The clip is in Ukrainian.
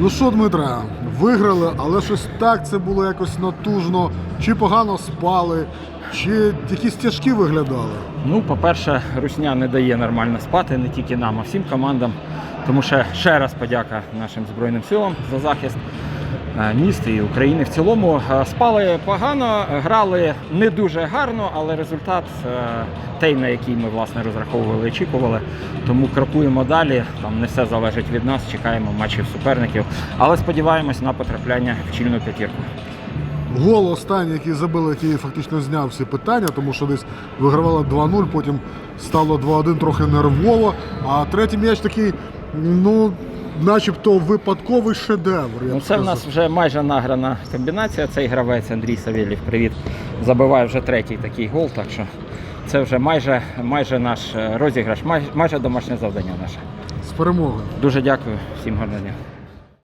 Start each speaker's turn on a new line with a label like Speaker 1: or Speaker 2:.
Speaker 1: Ну що, Дмитре, виграли, але щось так це було якось натужно. Чи погано спали, чи якісь тяжкі виглядали.
Speaker 2: Ну, по-перше, Русня не дає нормально спати, не тільки нам, а всім командам. Тому що ще раз подяка нашим Збройним силам за захист е, міста і України в цілому. Е, Спали погано, грали не дуже гарно, але результат е, той, на який ми власне розраховували, очікували. Тому крокуємо далі. Там не все залежить від нас, чекаємо матчів суперників. Але сподіваємось на потрапляння в чільну п'ятірку.
Speaker 1: Гол останній, який забили, який фактично зняв всі питання, тому що десь вигравали 2-0, потім стало 2-1 трохи нервово. А третій м'яч такий, ну, начебто випадковий шедевр. я
Speaker 2: Ну,
Speaker 1: б
Speaker 2: це в нас вже майже награна комбінація. Цей гравець Андрій Савєлєв, привіт. Забиває вже третій такий гол, так що це вже майже, майже наш е, розіграш, майже, майже домашнє завдання наше.
Speaker 1: з перемогою.
Speaker 2: Дуже дякую, всім гарного дня.